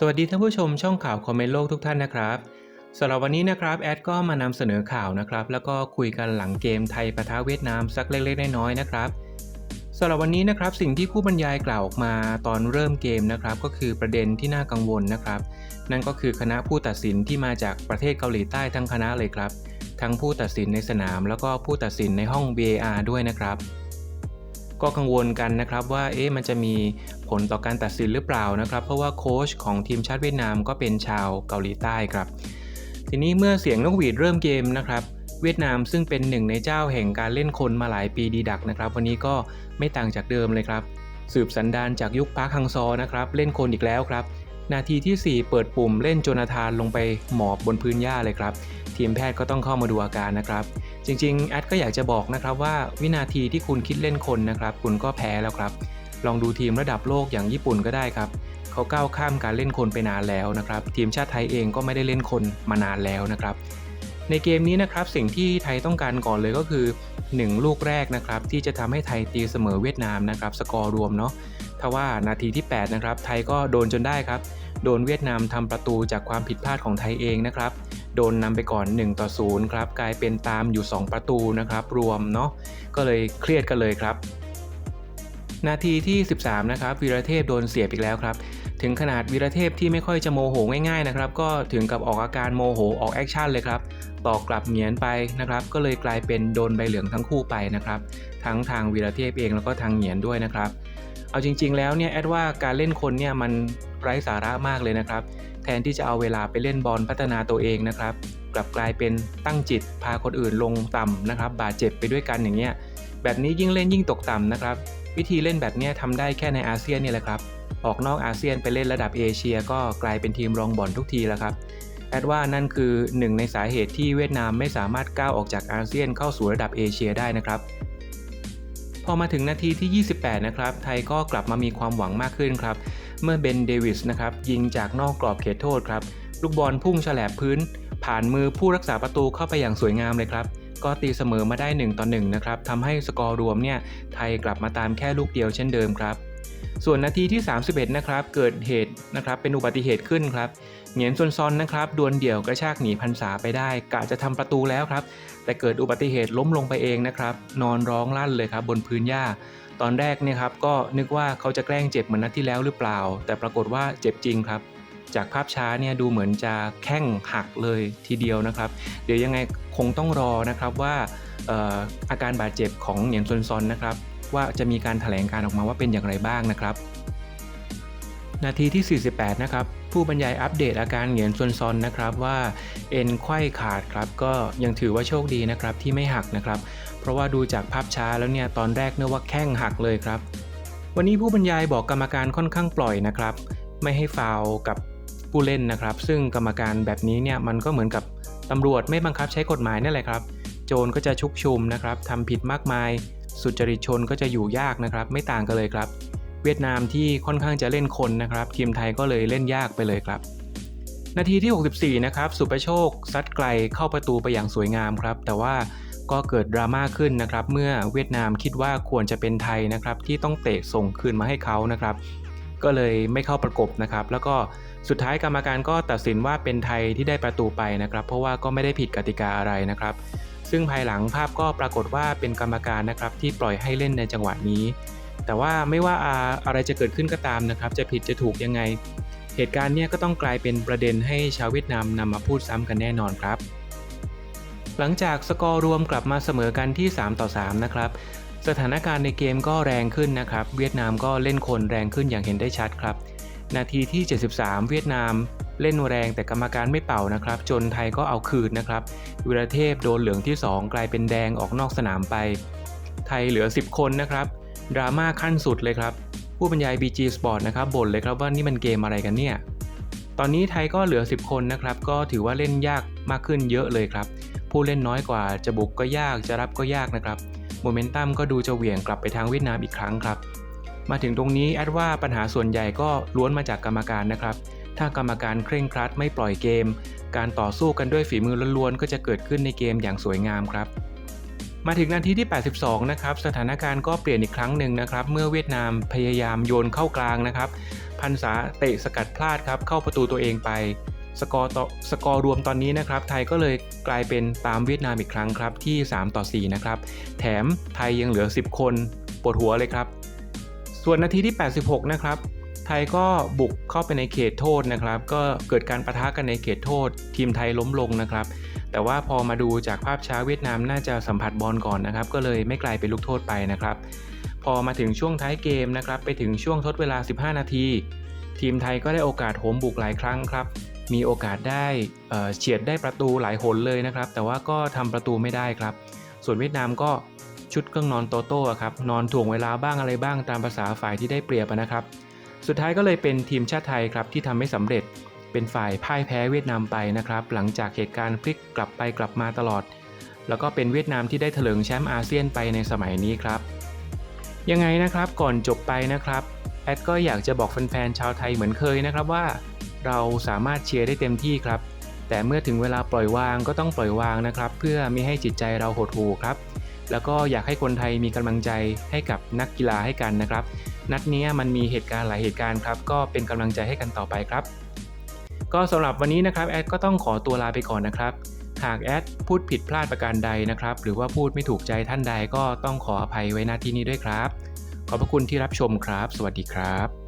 สวัสดีท่านผู้ชมช่องข่าวคอมเมนต์โลกทุกท่านนะครับสำหรับวันนี้นะครับแอดก็มานำเสนอข่าวนะครับ แล้วก็คุยกันหลังเกมไทยปะทะเวียดนามสักเล็กๆน้อยๆนะครับสำหรับวันนี้นะครับสิ่งที่ผู้บรรยายกล่าวออกมาตอนเริ่มเกมนะครับก็คือประเด็นที่น่ากังวลนะครับ นั่นก็คือคณะผู้ตัดสินที่มาจากประเทศเกาหลีใต้ทั้งคณะเลยครับ ทั้งผู้ตัดสินในสนาม แล้วก็ผู้ตัดสินในห้อง VAR ด้วยนะครับ ก็กังวลกันนะครับว่าเอ๊ะมันจะมีผลต่อการตัดสินหรือเปล่านะครับ เพราะว่าโค้ชของทีมชาติเวียดนามก็เป็นชาวเกาหลีใต้ครับ ทีนี้เมื่อเสียงนกหวีดเริ่มเกมนะครับ เวียดนามซึ่งเป็นหนึ่งในเจ้าแห่งการเล่นคนมาหลายปีดีดักนะครับ วันนี้ก็ไม่ต่างจากเดิมเลยครับ สืบสันดานจากยุคพาร์คฮังซอนะครับ เล่นคนอีกแล้วครับ นาทีที่ 4 เปิดปุ่มเล่นโจนาธานลงไปหมอบบนพื้นหญ้าเลยครับ ทีมแพทย์ก็ต้องเข้ามาดูอาการนะครับ จริงๆแอดก็อยากจะบอกนะครับว่าวินาทีที่คุณคิดเล่นคนนะครับ คุณก็แพ้แล้วครับ ลองดูทีมระดับโลกอย่างญี่ปุ่นก็ได้ครับเขาก้าวข้ามการเล่นคนไปนานแล้วนะครับ ทีมชาติไทยเองก็ไม่ได้เล่นคนมานานแล้วนะครับ ในเกมนี้นะครับสิ่งที่ไทยต้องการก่อนเลยก็คือ 1 ลูกแรกนะครับที่จะทำให้ไทยตีเสมอเวียดนามนะครับสกอร์รวมเนาะ ถ้าว่านาทีที่ 8 นะครับ ไทยก็โดนจนได้ครับ โดนเวียดนามทำประตูจากความผิดพลาดของไทยเองนะครับ โดนนำไปก่อน 1 ต่อ 0 ครับ กลายเป็นตามอยู่ 2 ประตูนะครับ รวมเนาะ ก็เลยเครียดกันเลยครับ นาทีที่ 13 นะครับวีรเทพโดนเสียบอีกแล้วครับ ถึงขนาดวีรเทพที่ไม่ค่อยจะโมโหง่ายๆนะครับ ก็ถึงกับออกอาการโมโหออกแอคชั่นเลยครับต่อกลับเหงียนไปนะครับ ก็เลยกลายเป็นโดนใบเหลืองทั้งคู่ไปนะครับ ทั้งทางวีรเทพเองแล้วก็ทางเหงียนด้วยนะครับ เอาจริง ๆ แล้วเนี่ยแอดว่าการเล่นคนเนี่ยมันไร้สาระมากเลยนะครับ แทนที่จะเอาเวลาไปเล่นบอลพัฒนาตัวเองนะครับ กลับกลายเป็นตั้งจิต พาคนอื่นลงต่ำนะครับ บาดเจ็บไปด้วยกันอย่างเงี้ยแบบนี้ยิ่งเล่นยิ่งตกต่ำนะครับ วิธีเล่นแบบนี้ทำได้แค่ในอาเซียนนี่แหละครับ ออกนอกอาเซียนไปเล่นระดับเอเชีย ก็กลายเป็นทีมรองบอลทุกทีแล้วครับแอดว่านั่นคือหนึ่งในสาเหตุที่เวียดนามไม่สามารถก้าวออกจากอาเซียนเข้าสู่ระดับเอเชียได้นะครับ พอมาถึงนาทีที่ 28 นะครับ ไทยก็กลับมามีความหวังมากขึ้นครับ เมื่อเบนเดวิสนะครับยิงจากนอกกรอบเขตโทษครับ ลูกบอลพุ่งฉลบพื้น ผ่านมือผู้รักษาประตูเข้าไปอย่างสวยงามเลยครับ ก็ตีเสมอมาได้1ต่อ1นะครับทำให้สกอร์รวมเนี่ยไทยกลับมาตามแค่ลูกเดียวเช่นเดิมครับ ส่วนนาทีที่ 31 นะครับ เกิดเหตุนะครับ เป็นอุบัติเหตุขึ้นครับ เหงียนซนซอนนะครับดวลเดี่ยวกระชากหนีพันษาไปได้กะจะทำประตูแล้วครับ แต่เกิดอุบัติเหตุล้มลงไปเองนะครับ นอนร้องลั่นเลยครับบนพื้นหญ้า ตอนแรกเนี่ยครับก็นึกว่าเขาจะแกล้งเจ็บเหมือนนัดที่แล้วหรือเปล่า แต่ปรากฏว่าเจ็บจริงครับ จากภาพช้าเนี่ยดูเหมือนจะแข้งหักเลยทีเดียวนะครับ เดี๋ยวยังไงคงต้องรอนะครับว่าอออาการบาดเจ็บของเหงียนซนซอนนะครับ ว่าจะมีการถแถลงการออกมาว่าเป็นอย่างไรบ้างนะครับ นาทีที่ 48 นะครับ ผู้บรรยายอัปเดตอาการเหงียนซวนซอนนะครับว่าเอ็นไขว้ขาดครับก็ยังถือว่าโชคดีนะครับที่ไม่หักนะครับ เพราะว่าดูจากภาพช้าแล้วเนี่ยตอนแรกเนึกว่าแข้งหักเลยครับ วันนี้ผู้บรรยายบอกกรรมการค่อนข้างปล่อยนะครับ ไม่ให้ฟาวกับผู้เล่นนะครับ ซึ่งกรรมการแบบนี้เนี่ยมันก็เหมือนกับตำรวจไม่บังคับใช้กฎหมายนั่นแหละครับ โจรก็จะชุกชุมนะครับทำผิดมากมาย สุจริตชนก็จะอยู่ยากนะครับ ไม่ต่างกันเลยครับ เวียดนามที่ค่อนข้างจะเล่นคนนะครับทีมไทยก็เลยเล่นยากไปเลยครับ นาทีที่ 64 นะครับ สุประโชคซัดไกลเข้าประตูไปอย่างสวยงามครับ แต่ว่าก็เกิดดราม่าขึ้นนะครับ เมื่อเวียดนามคิดว่าควรจะเป็นไทยนะครับ ที่ต้องเตะส่งคืนมาให้เขานะครับ ก็เลยไม่เข้าประกบนะครับ แล้วก็สุดท้ายกรรมการก็ตัดสินว่าเป็นไทยที่ได้ประตูไปนะครับ เพราะว่าก็ไม่ได้ผิดกติกาอะไรนะครับ ซึ่งภายหลังภาพก็ปรากฏว่าเป็นกรรมการนะครับที่ปล่อยให้เล่นในจังหวะนี้ แต่ว่าไม่ว่าอะไรจะเกิดขึ้นก็ตามนะครับ จะผิดจะถูกยังไง เหตุการณ์เนี้ยก็ต้องกลายเป็นประเด็นให้ชาวเวียดนามนำมาพูดซ้ำกันแน่นอนครับ หลังจากสกอร์รวมกลับมาเสมอกันที่ 3 ต่อ 3 นะครับสถานการณ์ในเกมก็แรงขึ้นนะครับ เวียดนามก็เล่นคนแรงขึ้นอย่างเห็นได้ชัดครับ นาทีที่ 73 เวียดนาม เล่นแรงแต่กรรมการไม่เป่านะครับ จนไทยก็เอาคืนนะครับ วิรเทพโดนเหลืองที่ 2 กลายเป็นแดงออกนอกสนามไป ไทยเหลือ 10 คนนะครับดราม่าขั้นสุดเลยครับ ผู้บรรยาย BG Sport นะครับบ่นเลยครับว่านี่มันเกมอะไรกันเนี่ย ตอนนี้ไทยก็เหลือ 10 คนนะครับ ก็ถือว่าเล่นยากมากขึ้นเยอะเลยครับ ผู้เล่นน้อยกว่าจะบุกก็ยากจะรับก็ยากนะครับโมเมนตัมก็ดูจะเหวี่ยงกลับไปทางเวียดนามอีกครั้งครับ มาถึงตรงนี้แอดว่าปัญหาส่วนใหญ่ก็ล้วนมาจากกรรมการนะครับ ถ้ากรรมการเคร่งครัดไม่ปล่อยเกม การต่อสู้กันด้วยฝีมือล้วนๆ ก็จะเกิดขึ้นในเกมอย่างสวยงามครับ มาถึงนาทีที่ 82 นะครับ สถานการณ์ก็เปลี่ยนอีกครั้งหนึ่งนะครับ เมื่อเวียดนามพยายามโยนเข้ากลางนะครับ พันษาเตะสกัดพลาดครับ เข้าประตูตัวเองไป สกอร์ต่อสกอร์รวมตอนนี้นะครับ ไทยก็เลยกลายเป็นตามเวียดนามอีกครั้งครับที่ 3 ต่อ 4 นะครับ แถมไทยยังเหลือ 10 คน ปวดหัวเลยครับ ส่วนนาทีที่ 86 นะครับ ไทยก็บุกเข้าไปในเขตโทษนะครับ ก็เกิดการประทะกันในเขตโทษ ทีมไทยล้มลงนะครับ แต่ว่าพอมาดูจากภาพช้าเวียดนามน่าจะสัมผัสบอลก่อนนะครับ ก็เลยไม่กลายเป็นลูกโทษไปนะครับ พอมาถึงช่วงท้ายเกมนะครับ ไปถึงช่วงทดเวลา 15 นาที ทีมไทยก็ได้โอกาสโหมบุกหลายครั้งครับ มีโอกาสได้เฉียดได้ประตูหลายหนเลยนะครับ แต่ว่าก็ทำประตูไม่ได้ครับ ส่วนเวียดนามก็ชุดเครื่องนอนโตโต้ครับนอนถ่วงเวลาบ้างอะไรบ้างตามภาษาฝ่ายที่ได้เปรียบนะครับ สุดท้ายก็เลยเป็นทีมชาติไทยครับที่ทำไม่สำเร็จ เป็นฝ่ายพ่ายแพ้เวียดนามไปนะครับ หลังจากเหตุการณ์พลิกกลับไปกลับมาตลอด แล้วก็เป็นเวียดนามที่ได้เถลิงแชมป์อาเซียนไปในสมัยนี้ครับ ยังไงนะครับก่อนจบไปนะครับแอดก็อยากจะบอกแฟนๆชาวไทยเหมือนเคยนะครับว่า เราสามารถเชียร์ได้เต็มที่ครับ แต่เมื่อถึงเวลาปล่อยวางก็ต้องปล่อยวางนะครับ เพื่อไม่ให้จิตใจเราหดหู่ครับ แล้วก็อยากให้คนไทยมีกำลังใจให้กับนักกีฬาให้กันนะครับ นัดนี้มันมีเหตุการณ์หลายเหตุการณ์ครับก็เป็นกำลังใจให้กันต่อไปครับ ก็สำหรับวันนี้นะครับแอดก็ต้องขอตัวลาไปก่อนนะครับหากแอดพูดผิดพลาดประการใดนะครับ หรือว่าพูดไม่ถูกใจท่านใดก็ต้องขออภัยไว้ณที่นี้ด้วยครับ ขอบพระคุณที่รับชมครับ สวัสดีครับ